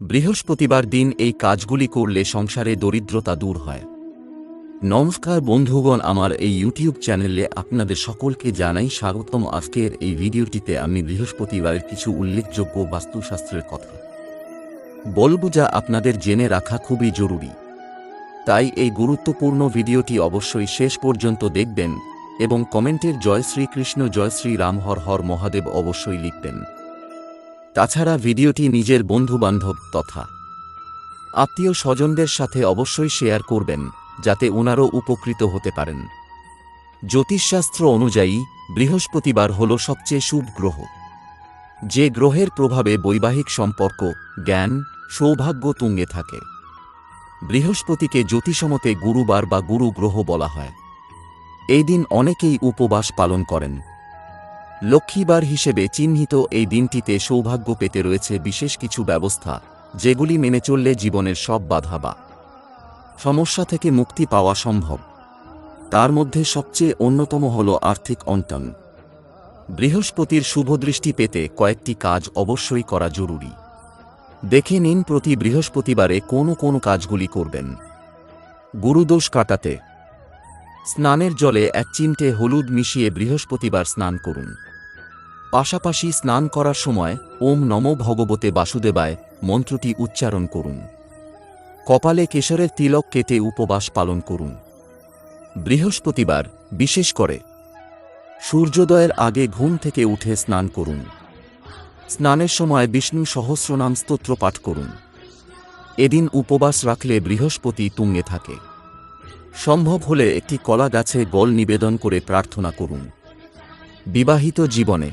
বৃহস্পতিবার দিন এই কাজগুলি করলে সংসারে দরিদ্রতা দূর হয়। নমস্কার বন্ধুগণ, আমার এই ইউটিউব চ্যানেলে আপনাদের সকলকে জানাই স্বাগতম। আজকের এই ভিডিওটিতে আমি বৃহস্পতিবারের কিছু উল্লেখযোগ্য বাস্তুশাস্ত্রের কথা। বলব যা আপনাদের জেনে রাখা খুবই জরুরি। তাই এই গুরুত্বপূর্ণ ভিডিওটি অবশ্যই শেষ পর্যন্ত দেখবেন এবং কমেন্টের জয় শ্রীকৃষ্ণ, জয় শ্রী রাম, হর হর মহাদেব অবশ্যই লিখবেন। তাছাড়া ভিডিওটি নিজের বন্ধুবান্ধব তথা আত্মীয় স্বজনদের সাথে অবশ্যই শেয়ার করবেন, যাতে ওনারও উপকৃত হতে পারেন। জ্যোতিষশাস্ত্র অনুযায়ী, বৃহস্পতিবার হল সবচেয়ে শুভ গ্রহ। যে গ্রহের প্রভাবে বৈবাহিক সম্পর্ক, জ্ঞান, সৌভাগ্য তুঙ্গে থাকে। বৃহস্পতিকে জ্যোতিষমতে গুরুবার বা গুরু গ্রহ বলা হয়। এই দিন অনেকেই উপবাস পালন করেন। লক্ষ্মীবার হিসেবে চিহ্নিত এই দিনটিতে সৌভাগ্য পেতে রয়েছে বিশেষ কিছু ব্যবস্থা, যেগুলি মেনে চললে জীবনের সব বাধা বা সমস্যা থেকে মুক্তি পাওয়া সম্ভব। তার মধ্যে সবচেয়ে অন্যতম হল আর্থিক অন্টন। বৃহস্পতির শুভদৃষ্টি পেতে কয়েকটি কাজ অবশ্যই করা জরুরি। দেখে নিন প্রতি বৃহস্পতিবারে কোন কোন কাজগুলি করবেন। গুরুদোষ কাটাতে। স্নানের জলে এক চিমটে হলুদ মিশিয়ে বৃহস্পতিবার স্নান করুন। পাশাপাশি স্নান করার সময় ওম নমো ভগবতে বাসুদেবায় মন্ত্রটি উচ্চারণ করুন। কপালে কেশরের তিলক কেটে উপবাস পালন করুন। বৃহস্পতিবার, বিশেষ করে সূর্যোদয়ের আগে ঘুম থেকে উঠে স্নান করুন। স্নানের সময় বিষ্ণু সহস্রনাম স্তোত্র পাঠ করুন। এদিন উপবাস রাখলে বৃহস্পতি তুঙ্গে থাকে। সম্ভব হলে একটি কলা গাছে গল নিবেদন করে প্রার্থনা করুন। বিবাহিত জীবনে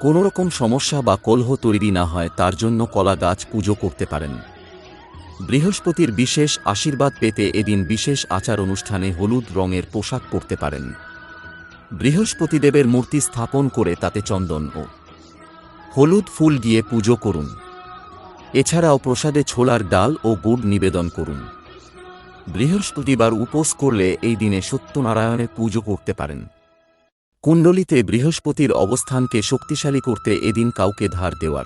কোনোরকম সমস্যা বা কলহ তৈরি না হয়, তার জন্য কলা গাছ পুজো করতে পারেন। বৃহস্পতির বিশেষ আশীর্বাদ পেতে এদিন বিশেষ আচার অনুষ্ঠানে হলুদ রঙের পোশাক পরতে পারেন। বৃহস্পতিদেবের মূর্তি স্থাপন করে তাতে চন্দন ও হলুদ ফুল দিয়ে পুজো করুন। এছাড়াও প্রসাদে ছোলার ডাল ও গুড় নিবেদন করুন। বৃহস্পতিবার উপোস করলে এই দিনে সত্যনারায়ণের পুজো করতে পারেন। কুণ্ডলিতে বৃহস্পতির অবস্থানকে শক্তিশালী করতে এদিন কাউকে ধার দেওয়ার।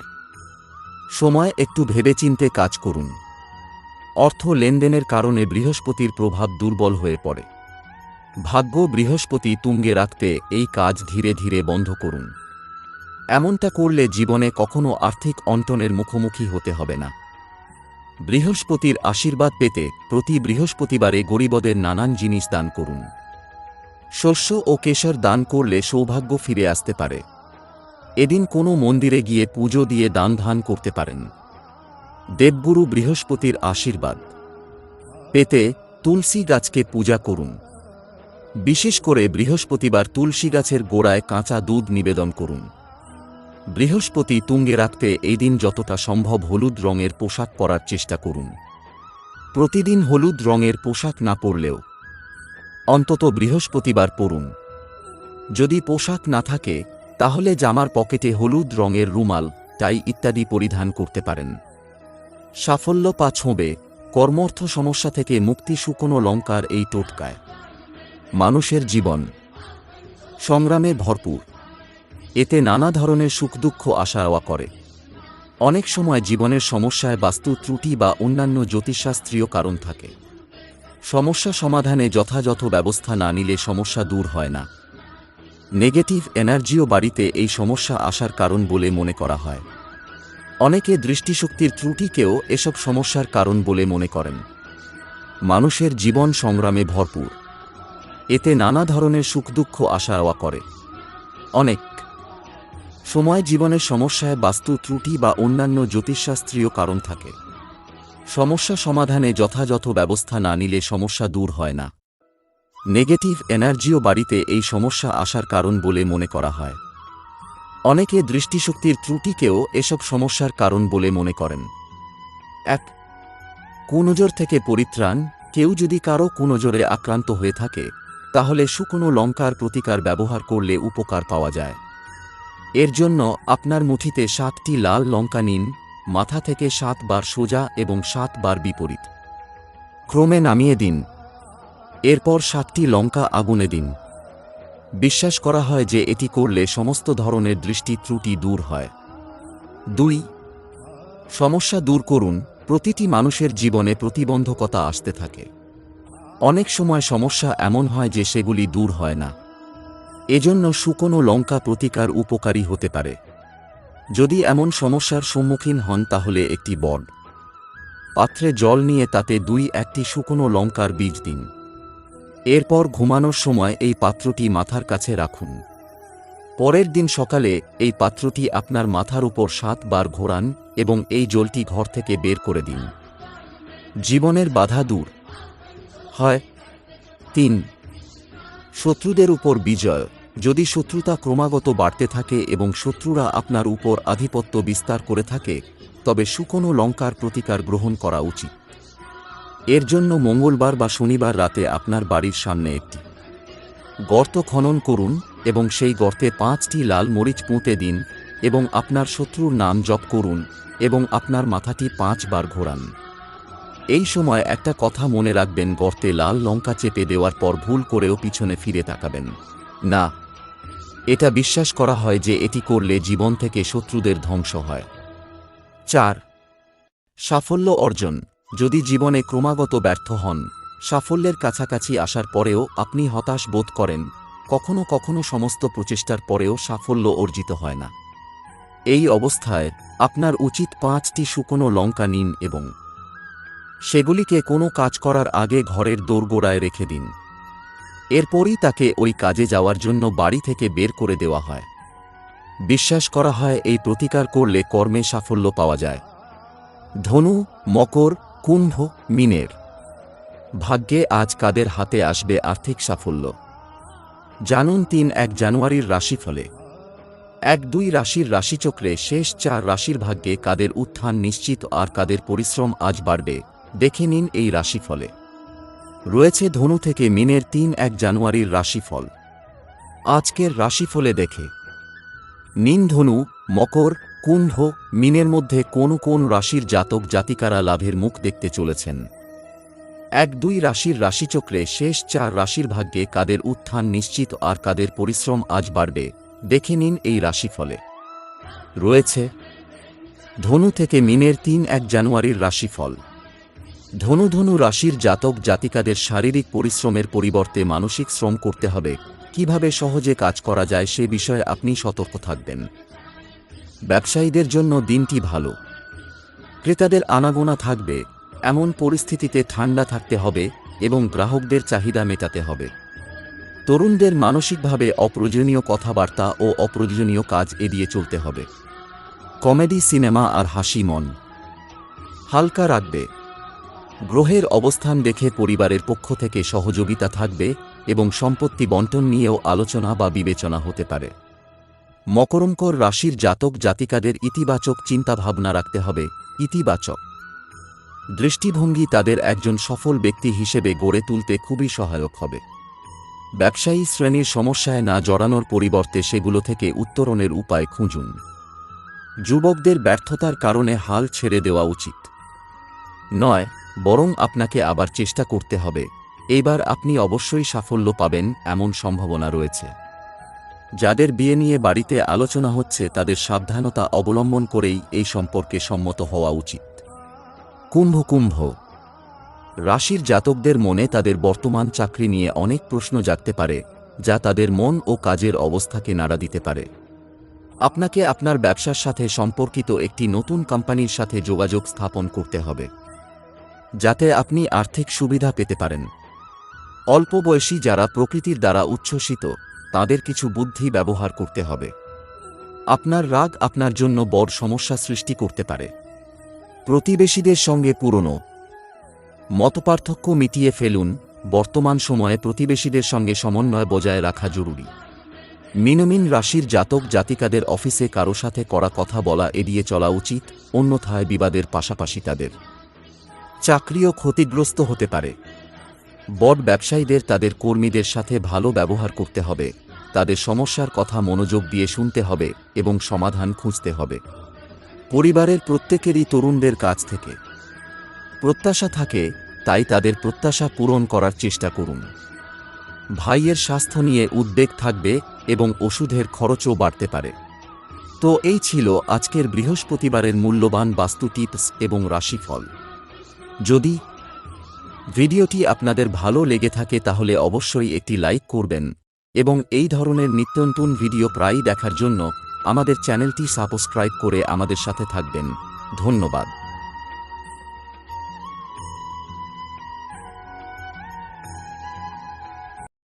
সময় একটু ভেবেচিন্তে কাজ করুন। অর্থ লেনদেনের কারণে বৃহস্পতির প্রভাব দুর্বল হয়ে পড়ে। ভাগ্য বৃহস্পতি তুঙ্গে রাখতে এই কাজ ধীরে ধীরে বন্ধ করুন। এমনটা করলে জীবনে কখনো আর্থিক অন্টনের মুখোমুখি হতে হবে না। বৃহস্পতির আশীর্বাদ পেতে প্রতি বৃহস্পতিবারে গরিবদের নানান জিনিস দান করুন। শস্য ও কেশর দান করলে সৌভাগ্য ফিরে আসতে পারে। এদিন কোনো মন্দিরে গিয়ে পুজো দিয়ে দান ধান করতে পারেন। দেবগুরু বৃহস্পতির আশীর্বাদ। পেতে তুলসী গাছকে পূজা করুন। বিশেষ করে বৃহস্পতিবার তুলসী গাছের গোড়ায় কাঁচা দুধ নিবেদন করুন। বৃহস্পতি তুঙ্গে রাখতে এই দিন যতটা সম্ভব হলুদ রঙের পোশাক পরার চেষ্টা করুন। প্রতিদিন হলুদ রঙের পোশাক না পরলেও অন্তত বৃহস্পতিবার পরুন যদি পোশাক না থাকে, তাহলে জামার পকেটে হলুদ রঙের রুমাল, টাই ইত্যাদি পরিধান করতে পারেন। সাফল্য পা ছোঁবে, কর্মর্থ সমস্যা থেকে মুক্তি শুকনো লঙ্কার এই টোটকায়। মানুষের জীবন। সংগ্রামে ভরপুর। এতে নানা ধরনের সুখ দুঃখ আসা যাওয়া করে। অনেক সময় জীবনের সমস্যায় বাস্তু ত্রুটি বা অন্যান্য জ্যোতিষশাস্ত্রীয় কারণ থাকে। সমস্যা সমাধানে যথাযথ ব্যবস্থা না নিলে সমস্যা দূর হয় না। নেগেটিভ এনার্জিও বাড়িতে এই সমস্যা আসার কারণ বলে মনে করা হয়। অনেকে দৃষ্টিশক্তির ত্রুটিকেও এসব সমস্যার কারণ বলে মনে করেন। মানুষের জীবন সংগ্রামে ভরপুর। এতে নানা ধরনের সুখ দুঃখ আসা যাওয়া করে। অনেক। সময় জীবনের সমস্যায় বাস্তু ত্রুটি বা অন্যান্য জ্যোতিষশাস্ত্রীয় কারণ থাকে। সমস্যা সমাধানে যথাযথ ব্যবস্থা না নিলে সমস্যা দূর হয় না। নেগেটিভ এনার্জিও বাড়িতে এই সমস্যা আসার কারণ বলে মনে করা হয়। অনেকে দৃষ্টিশক্তির ত্রুটিকেও এসব সমস্যার কারণ বলে মনে করেন। এক, কুনজর থেকে পরিত্রাণ। কেউ যদি কারও কুনজরে আক্রান্ত হয়ে থাকে, তাহলে শুকনো লঙ্কার প্রতিকার ব্যবহার করলে উপকার পাওয়া যায়। এর জন্য আপনার মুঠিতে সাতটি লাল লঙ্কা নিন। মাথা থেকে সাতবার সোজা এবং সাতবার বিপরীত। ক্রমে নামিয়ে দিন। এরপর সাতটি লঙ্কা আগুনে দিন। বিশ্বাস করা হয় যে এটি করলে সমস্ত ধরনের দৃষ্টি ত্রুটি দূর হয়। দুই, সমস্যা দূর করুন। প্রতিটি মানুষের জীবনে প্রতিবন্ধকতা আসতে থাকে। অনেক সময় সমস্যা এমন হয় যে সেগুলি দূর হয় না। এজন্য শুকনো লঙ্কা প্রতিকার উপকারী হতে পারে। যদি এমন সমস্যার সম্মুখীন হন তাহলে একটি বড পাত্রে জল নিয়ে তাতে দুই একটি শুকনো লঙ্কার বীজ দিন। এরপর ঘুমানোর সময় এই পাত্রটি মাথার কাছে রাখুন। পরের দিন সকালে এই পাত্রটি আপনার মাথার উপর সাতবার ঘোরান এবং এই জলটি ঘর থেকে বের করে দিন। জীবনের বাধা দূর। হয়। তিন। শত্রুদের উপর বিজয়। যদি শত্রুতা ক্রমাগত বাড়তে থাকে এবং শত্রুরা আপনার উপর আধিপত্য বিস্তার করে থাকে, তবে শুকনো লঙ্কার প্রতিকার গ্রহণ করা উচিত। এর জন্য মঙ্গলবার বা শনিবার রাতে আপনার বাড়ির সামনে একটি গর্ত খনন করুন এবং সেই গর্তে পাঁচটি লাল মরিচ পুঁতে দিন এবং আপনার শত্রুর নাম জপ করুন এবং আপনার মাথাটি পাঁচবার ঘোরান। এই সময় একটা কথা মনে রাখবেন, গর্তে লাল লঙ্কা চেপে দেওয়ার পর ভুল করেও পিছনে ফিরে তাকাবেন। না এটা বিশ্বাস করা হয় যে এটি করলে জীবন থেকে শত্রুদের ধ্বংস হয়। চার, সাফল্য অর্জন। যদি জীবনে ক্রমাগত ব্যর্থ হন, সাফল্যের কাছাকাছি আসার পরেও আপনি হতাশ বোধ করেন, কখনো কখনো সমস্ত প্রচেষ্টার পরেও সাফল্য অর্জিত হয় না। এই অবস্থায় আপনার উচিত পাঁচটি শুকনো লঙ্কা নিন এবং সেগুলিকে কোনো কাজ করার আগে ঘরের দোরগোড়ায় রেখে দিন। এরপরই তাকে ওই কাজে যাওয়ার জন্য বাড়ি থেকে বের করে দেওয়া হয়। বিশ্বাস করা হয় এই প্রতিকার করলে কর্মে সাফল্য পাওয়া যায়। ধনু, মকর, কুম্ভ, মিনের। ভাগ্যে আজ কাদের হাতে আসবে আর্থিক সাফল্য? জানুন তিন এক জানুয়ারির রাশিফলে। এক দুই রাশির রাশিচক্রে শেষ চার রাশির ভাগ্যে কাদের উত্থান নিশ্চিত আর কাদের পরিশ্রম আজ বাড়বে, দেখে নিন এই রাশিফলে। রয়েছে ধনু থেকে মিনের তিন এক জানুয়ারির রাশিফল। আজকের রাশিফলে দেখে। নিন ধনু, মকর, কুম্ভ মিনের মধ্যে কোন কোন রাশির জাতক জাতিকারা লাভের মুখ দেখতে চলেছেন। এক দুই রাশির রাশিচক্রে শেষ চার রাশির ভাগ্যে কাদের উত্থান নিশ্চিত আর কাদের পরিশ্রম আজ বাড়বে, দেখে নিন এই রাশিফলে। রয়েছে। ধনু থেকে মিনের তিন এক জানুয়ারির রাশিফল। ধনু ধনু রাশির জাতক জাতিকাদের শারীরিক পরিশ্রমের পরিবর্তে মানসিক শ্রম করতে হবে। কীভাবে সহজে কাজ করা যায় সে বিষয়ে আপনি সতর্ক থাকবেন। ব্যবসায়ীদের জন্য দিনটি ভালো। ক্রেতাদের আনাগোনা থাকবে। এমন পরিস্থিতিতে ঠান্ডা থাকতে হবে এবং গ্রাহকদের চাহিদা মেটাতে হবে। তরুণদের মানসিকভাবে অপ্রয়োজনীয় কথাবার্তা ও অপ্রয়োজনীয় কাজ এড়িয়ে চলতে হবে। কমেডি, সিনেমা আর হাসি মন। হালকা রাখবে। গ্রহের অবস্থান দেখে পরিবারের পক্ষ থেকে সহযোগিতা থাকবে এবং সম্পত্তি বন্টন নিয়েও আলোচনা বা বিবেচনা হতে পারে। মকরঙ্কর রাশির জাতক জাতিকাদের ইতিবাচক চিন্তাভাবনা রাখতে হবে, ইতিবাচক। দৃষ্টিভঙ্গি তাদের একজন সফল ব্যক্তি হিসেবে গড়ে তুলতে খুবই সহায়ক হবে। ব্যবসায়ী শ্রেণির সমস্যায় না জড়ানোর পরিবর্তে সেগুলো থেকে উত্তরণের উপায় খুঁজুন। যুবকদের ব্যর্থতার কারণে হাল ছেড়ে দেওয়া উচিত। নয় বরং আপনাকে আবার চেষ্টা করতে হবে। এইবার আপনি অবশ্যই সাফল্য পাবেন এমন সম্ভাবনা রয়েছে। যাদের বিয়ে নিয়ে বাড়িতে আলোচনা হচ্ছে, তাদের সাবধানতা অবলম্বন করেই এই সম্পর্কে সম্মত হওয়া উচিত। কুম্ভ কুম্ভ। রাশির জাতকদের মনে তাদের বর্তমান চাকরি নিয়ে অনেক প্রশ্ন জাগতে পারে, যা তাদের মন ও কাজের অবস্থাকে নাড়া দিতে পারে। আপনাকে আপনার ব্যবসার সাথে সম্পর্কিত একটি নতুন কোম্পানির সাথে যোগাযোগ স্থাপন করতে হবে। যাতে আপনি আর্থিক সুবিধা পেতে পারেন। অল্প বয়সী যারা প্রকৃতির দ্বারা উচ্ছ্বসিত, তাদের কিছু বুদ্ধি ব্যবহার করতে হবে। আপনার রাগ আপনার জন্য বড় সমস্যা সৃষ্টি করতে পারে। প্রতিবেশীদের সঙ্গে পুরনো, মতপার্থক্য মিটিয়ে ফেলুন, বর্তমান সময়ে প্রতিবেশীদের সঙ্গে সমন্বয় বজায় রাখা জরুরি। মিনমিন রাশির জাতক জাতিকাদের অফিসে কারও সাথে করা কথা বলা এড়িয়ে চলা উচিত, অন্যথায় বিবাদের পাশাপাশি তাদের চাকরিও ক্ষতিগ্রস্ত হতে পারে। বড ব্যবসায়ীদের তাদের কর্মীদের সাথে ভালো ব্যবহার করতে হবে, তাদের সমস্যার কথা মনোযোগ দিয়ে শুনতে হবে এবং সমাধান খুঁজতে হবে। পরিবারের প্রত্যেকেরই তরুণদের কাছ থেকে প্রত্যাশা থাকে, তাই তাদের প্রত্যাশা পূরণ করার চেষ্টা করুন। ভাইয়ের স্বাস্থ্য নিয়ে উদ্বেগ থাকবে এবং ওষুধের খরচও বাড়তে পারে। তো এই ছিল আজকের বৃহস্পতিবারের মূল্যবান বাস্তু টিপস এবং রাশিফল। যদি ভিডিওটি আপনাদের ভালো লেগে থাকে তাহলে অবশ্যই একটি লাইক করবেন এবং এই ধরনের নিত্য নতুন ভিডিও প্রায়ই দেখার জন্য আমাদের চ্যানেলটি সাবস্ক্রাইব করে আমাদের সাথে থাকবেন। ধন্যবাদ।